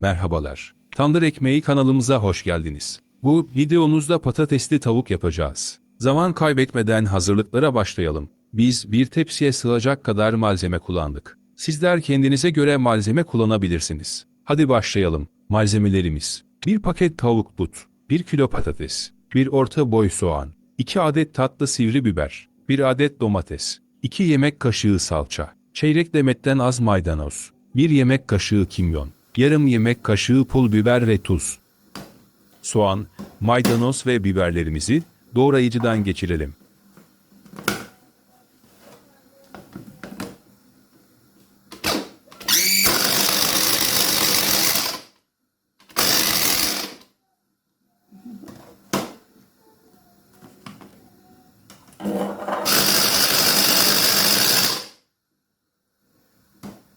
Merhabalar. Tandır Ekmeği kanalımıza hoş geldiniz. Bu videomuzda patatesli tavuk yapacağız. Zaman kaybetmeden hazırlıklara başlayalım. Biz bir tepsiye sığacak kadar malzeme kullandık. Sizler kendinize göre malzeme kullanabilirsiniz. Hadi başlayalım. Malzemelerimiz 1 paket tavuk but, 1 kilo patates, 1 orta boy soğan, 2 adet tatlı sivri biber, 1 adet domates, 2 yemek kaşığı salça, çeyrek demetten az maydanoz, 1 yemek kaşığı kimyon, yarım yemek kaşığı pul biber ve tuz. Soğan, maydanoz ve biberlerimizi doğrayıcıdan geçirelim.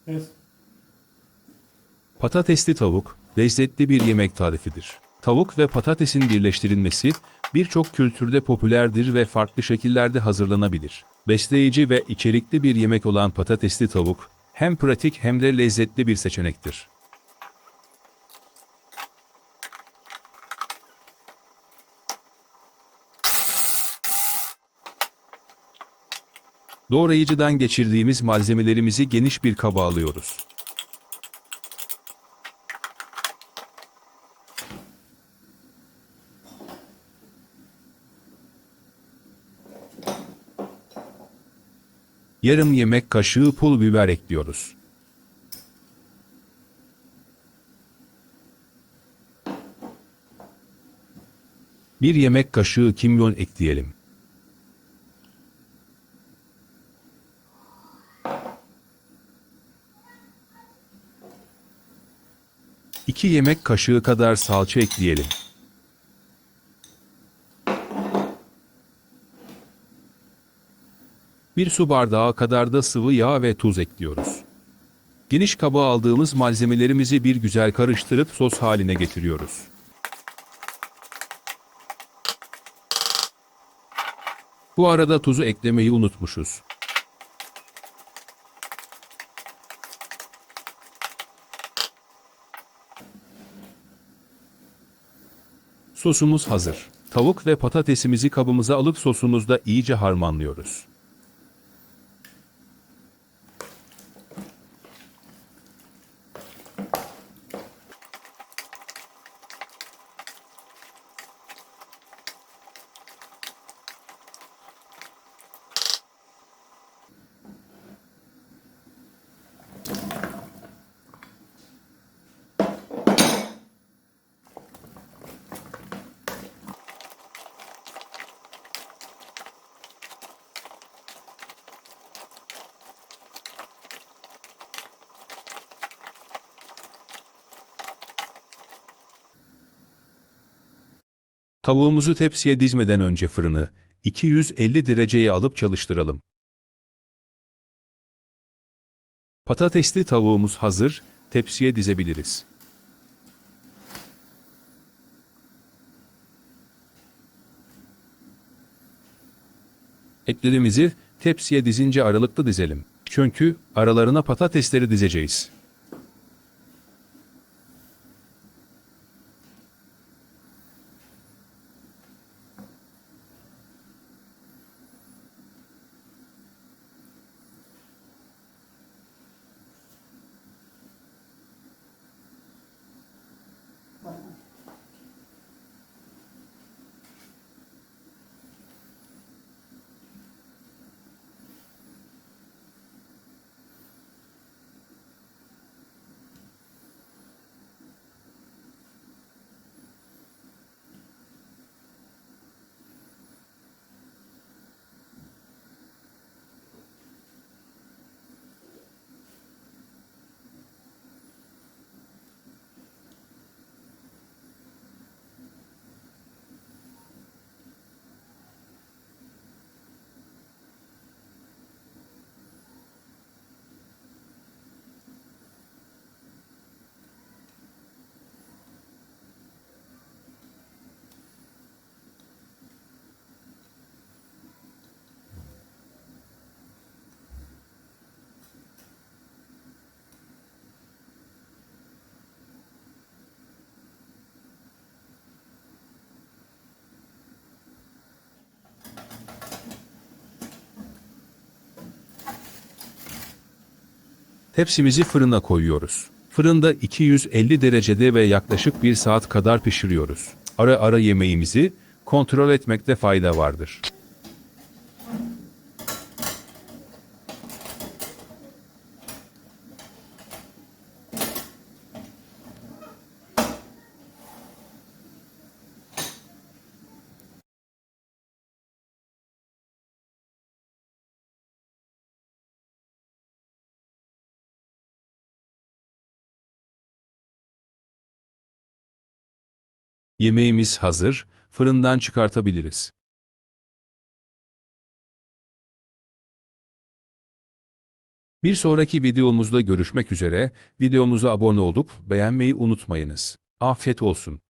Evet. Patatesli tavuk, lezzetli bir yemek tarifidir. Tavuk ve patatesin birleştirilmesi birçok kültürde popülerdir ve farklı şekillerde hazırlanabilir. Besleyici ve içerikli bir yemek olan patatesli tavuk, hem pratik hem de lezzetli bir seçenektir. Doğrayıcıdan geçirdiğimiz malzemelerimizi geniş bir kaba alıyoruz. Yarım yemek kaşığı pul biber ekliyoruz. Bir yemek kaşığı kimyon ekleyelim. İki yemek kaşığı kadar salça ekleyelim. Bir su bardağı kadar da sıvı yağ ve tuz ekliyoruz. Geniş kaba aldığımız malzemelerimizi bir güzel karıştırıp sos haline getiriyoruz. Bu arada tuzu eklemeyi unutmuşuz. Sosumuz hazır. Tavuk ve patatesimizi kabımıza alıp sosumuzda iyice harmanlıyoruz. Tavuğumuzu tepsiye dizmeden önce fırını 250 dereceye alıp çalıştıralım. Patatesli tavuğumuz hazır, tepsiye dizebiliriz. Etlerimizi tepsiye dizince aralıklı dizelim. Çünkü aralarına patatesleri dizeceğiz. Tepsimizi fırına koyuyoruz. Fırında 250 derecede ve yaklaşık 1 saat kadar pişiriyoruz. Ara ara yemeğimizi kontrol etmekte fayda vardır. Yemeğimiz hazır, fırından çıkartabiliriz. Bir sonraki videomuzda görüşmek üzere, videomuza abone olup beğenmeyi unutmayınız. Afiyet olsun.